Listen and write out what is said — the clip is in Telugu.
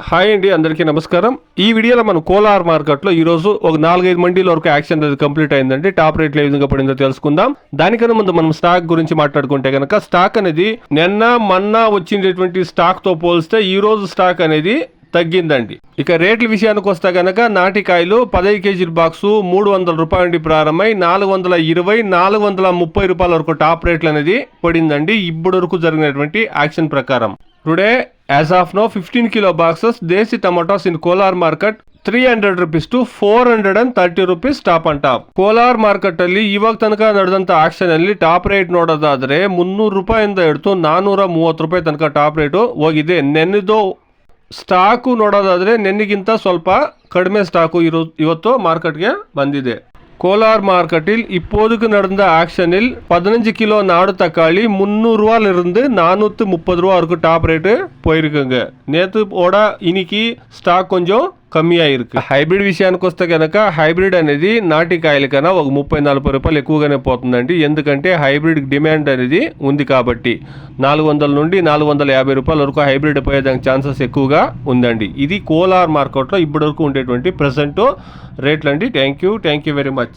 హాయ్ అండి అందరికీ నమస్కారం. ఈ వీడియోలో మనం కోలార్ మార్కెట్లో ఈరోజు ఒక నాలుగైదు మండీల వరకు యాక్షన్ అనేది కంప్లీట్ అయిందండి. టాప్ రేట్లు ఏ విధంగా పడిందో తెలుసుకుందాం. దానికన్నా ముందు మనం స్టాక్ గురించి మాట్లాడుకుంటే కనుక స్టాక్ అనేది నిన్న మొన్న వచ్చినటువంటి స్టాక్తో పోలిస్తే ఈ రోజు స్టాక్ అనేది తగ్గిందండి. ఇక రేట్ల విషయానికి వస్తే కనుక నాటికాయలు పదహైదు కేజీల బాక్సు మూడు వందల రూపాయల నుండి ప్రారంభమై నాలుగు వందల ఇరవై నాలుగు వందల ముప్పై రూపాయల వరకు టాప్ రేట్లు అనేది పడిందండి. ఇప్పటి వరకు జరిగినటువంటి యాక్షన్ ప్రకారం. Today, as of now, 15 kilo boxes desi tomatoes in Kolar market 300 rupees to four hundred and thirty rupees top and top Kolar market ಅಲ್ಲಿ ಇವಾಗ ತನಕ ನಡೆದಂತ ಆಕ್ಷನ್ ಅಲ್ಲಿ ಟಾಪ್ ರೇಟ್ ನೋಡೋದಾದ್ರೆ ಮುನ್ನೂರು ರೂಪಾಯಿಂದ ಹಿಡಿದು ನಾನೂರ ಮೂವತ್ತು ರೂಪಾಯಿ ತನಕ ಟಾಪ್ ರೇಟು ಹೋಗಿದೆ. ನೆನೆದು ಸ್ಟಾಕು ನೋಡೋದಾದ್ರೆ ನೆನ್ನಿಗಿಂತ ಸ್ವಲ್ಪ ಕಡಿಮೆ ಸ್ಟಾಕು ಇರೋ ಇವತ್ತು ಮಾರ್ಕೆಟ್ಗೆ ಬಂದಿದೆ. கோலார் மார்க்கெட்டில் இப்போதுக்கு நடந்த ஆக்ஷனில் பதினஞ்சு கிலோ நாடு தக்காளி முந்நூறுரூவாலிருந்து நானூற்று முப்பது ரூபா வரைக்கும் டாப் ரேட்டு போயிருக்குங்க. நேற்று ஓட இன்னைக்கு ஸ்டாக் கொஞ்சம் కమ్మియాయిరుకు హైబ్రిడ్ విషయానికి వస్తే కనుక హైబ్రిడ్ అనేది నాటి కాయల కన్నా ఒక ముప్పై నలభై రూపాయలు ఎక్కువగానే పోతుందండి. ఎందుకంటే హైబ్రిడ్ డిమాండ్ అనేది ఉంది కాబట్టి నాలుగు వందల నుండి నాలుగు వందల యాభై రూపాయల వరకు హైబ్రిడ్ పోయేదానికి ఛాన్సెస్ ఎక్కువగా ఉందండి. ఇది కోలార్ మార్కెట్లో ఇప్పటివరకు ఉండేటువంటి ప్రజెంట్ రేట్లు అండి thank you. Thank you very much.